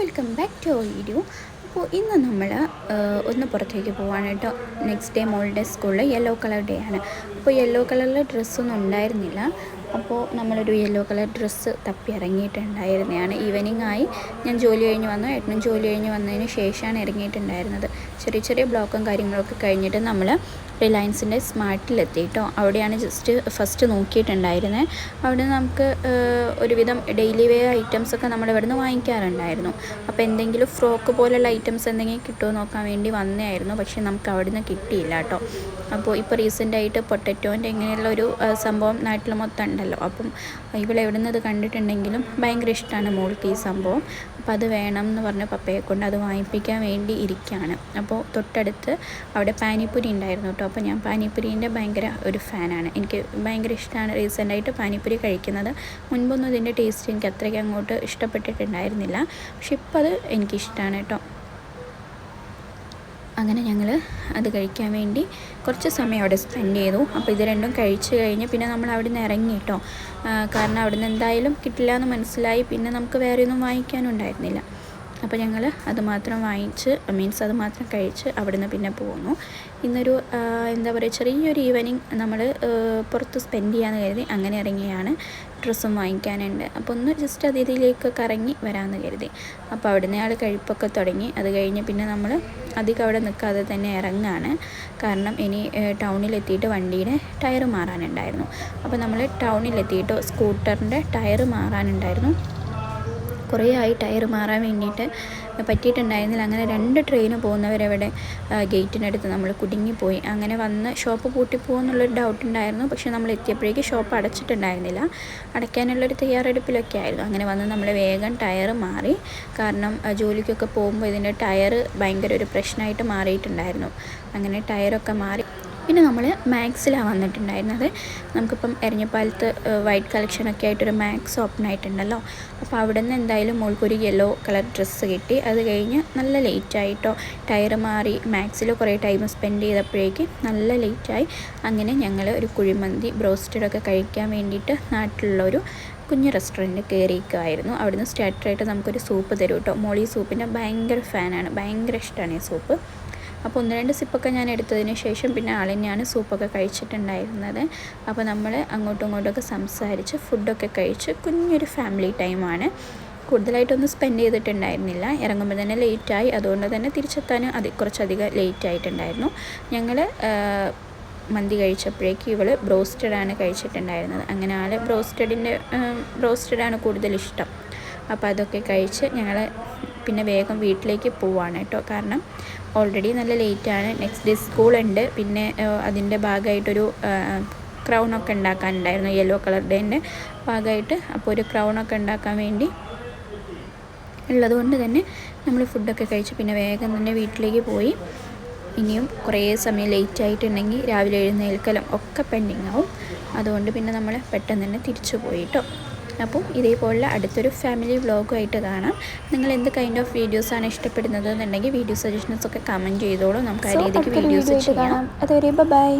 Welcome back to our video. അപ്പോൾ ഇന്ന് നമ്മൾ ഒന്ന് പുറത്തേക്ക് പോവാണ് കേട്ടോ. നെക്സ്റ്റ് ഡേ മോളുടെ സ്കൂളിൽ യെല്ലോ കളർ ഡേ ആണ്. അപ്പോൾ യെല്ലോ കളറിലെ ഡ്രസ്സൊന്നും ഉണ്ടായിരുന്നില്ല. അപ്പോൾ നമ്മളൊരു യെല്ലോ കളർ ഡ്രസ്സ് തപ്പി ഇറങ്ങിയിട്ടുണ്ടായിരുന്നതാണ്. ഈവനിങ് ആയി. ഞാൻ ജോലി കഴിഞ്ഞ് വന്നു. ഏട്ടനും ജോലി കഴിഞ്ഞ് വന്നതിന് ശേഷമാണ് ഇറങ്ങിയിട്ടുണ്ടായിരുന്നത്. ചെറിയ ചെറിയ ബ്ലോക്കും കാര്യങ്ങളൊക്കെ കഴിഞ്ഞിട്ട് നമ്മൾ റിലയൻസിന്റെ സ്മാർട്ടിലെത്തി കേട്ടോ അവിടെയാണ് ജസ്റ്റ് ഫസ്റ്റ് നോക്കിയിട്ടുണ്ടായിരുന്നത് അവിടെ നമുക്ക് ഒരുവിധം ഡെയിലി വെയർ ഐറ്റംസ് ഒക്കെ നമ്മൾ ഇവിടുന്ന് വാങ്ങിക്കാറുണ്ടായിരുന്നു. അപ്പോൾ എന്തെങ്കിലും ഫ്രോക്ക് പോലുള്ള ഐറ്റംസ് എന്തെങ്കിലും കിട്ടുമോ നോക്കാൻ വേണ്ടി വന്നതായിരുന്നു പക്ഷേ നമുക്ക് അവിടുന്ന് കിട്ടിയില്ല കേട്ടോ. അപ്പോൾ ഇപ്പോൾ റീസെന്റായിട്ട് പൊട്ടറ്റോന്റെ ഇങ്ങനെയുള്ള ഒരു സംഭവം നാട്ടിൽ മൊത്തം ഉണ്ടല്ലോ. അപ്പം ഇവിടെ എവിടെ നിന്ന് ഇത് കണ്ടിട്ടുണ്ടെങ്കിലും ഭയങ്കര ഇഷ്ടമാണ് മോൾക്ക് ഈ സംഭവം. അപ്പോൾ അത് വേണം എന്ന് പറഞ്ഞ പപ്പയെ കൊണ്ട് അത് വാങ്ങിപ്പിക്കാൻ വേണ്ടി ഇരിക്കുകയാണ് അപ്പോൾ തൊട്ടടുത്ത് അവിടെ പാനിപ്പുരി ഉണ്ടായിരുന്നു കേട്ടോ. അപ്പോൾ ഞാൻ പാനിപ്പുരീന്റെ ഭയങ്കര ഒരു ഫാനാണ്. എനിക്ക് ഭയങ്കര ഇഷ്ടമാണ് റീസെന്റായിട്ട് പാനിപ്പുരി കഴിക്കുന്നത്. മുൻപൊന്നും ഇതിന്റെ ടേസ്റ്റ് എനിക്ക് അത്രയ്ക്ക് അങ്ങോട്ട് ഇഷ്ടപ്പെട്ടിട്ടുണ്ടായിരുന്നില്ല. പക്ഷെ ഇപ്പോൾ അത് എനിക്കിഷ്ടമാണ് കേട്ടോ. അങ്ങനെ ഞങ്ങൾ അത് കഴിക്കാൻ വേണ്ടി കുറച്ച് സമയം അവിടെ സ്പെൻഡ് ചെയ്തു. അപ്പോൾ ഇത് രണ്ടും കഴിച്ചു കഴിഞ്ഞ് പിന്നെ നമ്മൾ അവിടെ നിന്ന് ഇറങ്ങി കേട്ടോ. കാരണം അവിടെ നിന്ന് എന്തായാലും കിട്ടില്ല എന്ന് മനസ്സിലായി. പിന്നെ നമുക്ക് വേറെ ഒന്നും വാങ്ങിക്കാനും ഉണ്ടായിരുന്നില്ല. അപ്പോൾ ഞങ്ങൾ അതുമാത്രം വാങ്ങിച്ച് മീൻസ് അത് മാത്രം കഴിച്ച് അവിടെ നിന്ന് പിന്നെ പോന്നു. ഇന്നൊരു എന്താ പറയുക ചെറിയൊരു ഈവനിങ് നമ്മൾ പുറത്ത് സ്പെൻഡ് ചെയ്യാമെന്ന് കരുതി അങ്ങനെ ഇറങ്ങിയാണ് ഡ്രസ്സും വാങ്ങിക്കാനുണ്ട്. അപ്പോൾ ഒന്ന് ജസ്റ്റ് അതിഥിയിലേക്കൊക്കെ കറങ്ങി വരാമെന്ന് കരുതി. അപ്പോൾ അവിടുന്ന് ആൾ കഴിപ്പൊക്കെ തുടങ്ങി. അത് കഴിഞ്ഞ് പിന്നെ നമ്മൾ അധികം അവിടെ നിൽക്കാതെ തന്നെ ഇറങ്ങാണ്. കാരണം ഇനി ടൗണിലെത്തിയിട്ട് വണ്ടിയുടെ ടയർ മാറാനുണ്ടായിരുന്നു. അപ്പോൾ നമ്മൾ ടൗണിലെത്തിയിട്ട് സ്കൂട്ടറിന്റെ ടയർ മാറാനുണ്ടായിരുന്നു. കുറേ ആയി ടയർ മാറാൻ വേണ്ടിയിട്ട് പറ്റിയിട്ടുണ്ടായിരുന്നില്ല. അങ്ങനെ രണ്ട് ട്രെയിന് പോകുന്നവരവിടെ ഗേറ്റിനടുത്ത് നമ്മൾ കുടുങ്ങിപ്പോയി. അങ്ങനെ വന്ന് ഷോപ്പ് പൂട്ടിപ്പോകുമെന്നുള്ളൊരു ഡൗട്ട് ഉണ്ടായിരുന്നു. പക്ഷേ നമ്മൾ എത്തിയപ്പോഴേക്ക് ഷോപ്പ് അടച്ചിട്ടുണ്ടായിരുന്നില്ല. അടയ്ക്കാനുള്ളൊരു തയ്യാറെടുപ്പിലൊക്കെ ആയിരുന്നു. അങ്ങനെ വന്ന് നമ്മൾ വേഗം ടയർ മാറി. കാരണം ജോലിക്കൊക്കെ പോകുമ്പോൾ ഇതിന്റെ ടയർ ഭയങ്കര ഒരു പ്രശ്നമായിട്ട് മാറിയിട്ടുണ്ടായിരുന്നു. അങ്ങനെ ടയറൊക്കെ മാറി പിന്നെ നമ്മൾ മാക്സിലാണ് വന്നിട്ടുണ്ടായിരുന്നത്. നമുക്കിപ്പം എരഞ്ഞപ്പാലത്ത് വൈറ്റ് കളക്ഷനൊക്കെ ആയിട്ടൊരു മാക്സ് ഓപ്പൺ ആയിട്ടുണ്ടല്ലോ. അപ്പോൾ അവിടെ നിന്ന് എന്തായാലും മോൾക്കൊരു യെല്ലോ കളർ ഡ്രസ്സ് കിട്ടി. അത് കഴിഞ്ഞ് നല്ല ലേറ്റ് ആയിട്ടോ ടയർ മാറി മാക്സിൽ കുറേ ടൈം സ്പെൻഡ് ചെയ്തപ്പോഴേക്ക് നല്ല ലേറ്റായി അങ്ങനെ ഞങ്ങൾ ഒരു കുഴിമന്തി ബ്രോസ്റ്റഡൊക്കെ കഴിക്കാൻ വേണ്ടിയിട്ട് നാട്ടിലുള്ളൊരു കുഞ്ഞ് റെസ്റ്റോറന്റ് കയറിയിരിക്കുമായിരുന്നു അവിടുന്ന് സ്റ്റാർട്ടറായിട്ട് നമുക്കൊരു സൂപ്പ് തരും കേട്ടോ മോളി സൂപ്പിന്റെ ഭയങ്കര ഫാനാണ് ഭയങ്കര ഇഷ്ടമാണ് ഈ സൂപ്പ് അപ്പോൾ ഒന്ന് രണ്ട് സിപ്പൊക്കെ ഞാൻ എടുത്തതിന് ശേഷം പിന്നെ ആളിനെയാണ് സൂപ്പൊക്കെ കഴിച്ചിട്ടുണ്ടായിരുന്നത്. അപ്പോൾ നമ്മൾ അങ്ങോട്ടും ഇങ്ങോട്ടൊക്കെ സംസാരിച്ച് ഫുഡൊക്കെ കഴിച്ച് കുഞ്ഞൊരു ഫാമിലി ടൈമാണ്. കൂടുതലായിട്ടൊന്നും സ്പെൻഡ് ചെയ്തിട്ടുണ്ടായിരുന്നില്ല. ഇറങ്ങുമ്പോൾ തന്നെ ലേറ്റായി. അതുകൊണ്ട് തന്നെ തിരിച്ചെത്താനും അതി കുറച്ചധികം ലേറ്റ് ആയിട്ടുണ്ടായിരുന്നു ഞങ്ങൾ മന്തി കഴിച്ചപ്പോഴേക്ക് ഇവൾ ബ്രോസ്റ്റഡാണ് കഴിച്ചിട്ടുണ്ടായിരുന്നത്. അങ്ങനെ ആൾ ബ്രോസ്റ്റഡിന്റെ ബ്രോസ്റ്റഡാണ് കൂടുതൽ ഇഷ്ടം അപ്പോൾ അതൊക്കെ കഴിച്ച് ഞങ്ങൾ പിന്നെ വേഗം വീട്ടിലേക്ക് പോവാണ് കേട്ടോ. കാരണം ഓൾറെഡി നല്ല ലേറ്റാണ് നെക്സ്റ്റ് ഡേ സ്കൂളുണ്ട് പിന്നെ അതിന്റെ ഭാഗമായിട്ടൊരു ക്രൗണൊക്കെ ഉണ്ടാക്കാനുണ്ടായിരുന്നു. യെല്ലോ കളർ ഭാഗമായിട്ട്. അപ്പോൾ ഒരു ക്രൗണൊക്കെ ഉണ്ടാക്കാൻ വേണ്ടി ഉള്ളതുകൊണ്ട് തന്നെ നമ്മൾ ഫുഡൊക്കെ കഴിച്ച്. പിന്നെ വേഗം തന്നെ വീട്ടിലേക്ക് പോയി. ഇനിയും കുറേ സമയം ലേറ്റ് ആയിട്ടുണ്ടെങ്കിൽ രാവിലെ എഴുന്നേൽക്കലും ഒക്കെ പെൻഡിങ് ആവും. അതുകൊണ്ട് പിന്നെ നമ്മൾ പെട്ടെന്ന് തന്നെ തിരിച്ചു പോയി അപ്പോൾ ഇതേപോലുള്ള അടുത്തൊരു ഫാമിലി വ്ളോഗുമായിട്ട് കാണാം. നിങ്ങൾ എന്ത് കൈൻഡ് ഓഫ് വീഡിയോസാണ് ഇഷ്ടപ്പെടുന്നത് എന്നുണ്ടെങ്കിൽ വീഡിയോ സജഷൻസ് ഒക്കെ കമന്റ് ചെയ്തോളൂ. നമുക്ക് ആ രീതിക്ക് വീഡിയോസ് ചെയ്യാം. അതുവരെ ബൈ